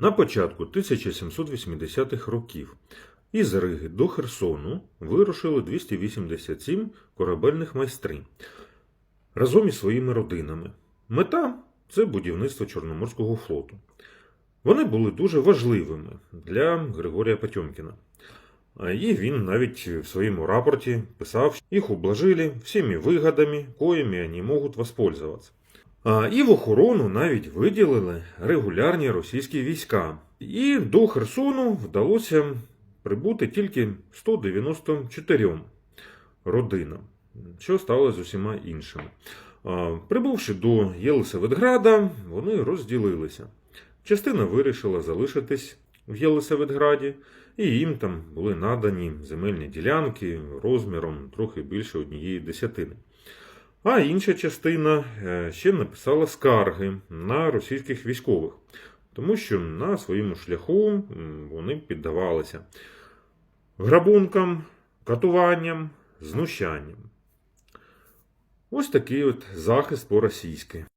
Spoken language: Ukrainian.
На початку 1780-х років із Риги до Херсону вирушили 287 корабельних майстрів разом із своїми родинами. Мета це будівництво Чорноморського флоту. Вони були дуже важливими для Григорія Потьомкіна. І він навіть в своєму рапорті писав, їх ублажили всіми вигодами, коїми вони можуть воспользоваться. І в охорону навіть виділили регулярні російські війська. І до Херсону вдалося прибути тільки 194 родинам, що стало з усіма іншими. Прибувши до Єлисаветграда, вони розділилися. Частина вирішила залишитись в Єлисаветграді, і їм там були надані земельні ділянки розміром трохи більше однієї десятини. А інша частина е, ще написала скарги на російських військових, тому що на своєму шляху вони піддавалися грабункам, катуванням, знущанням. Ось такий от захист по-російськи.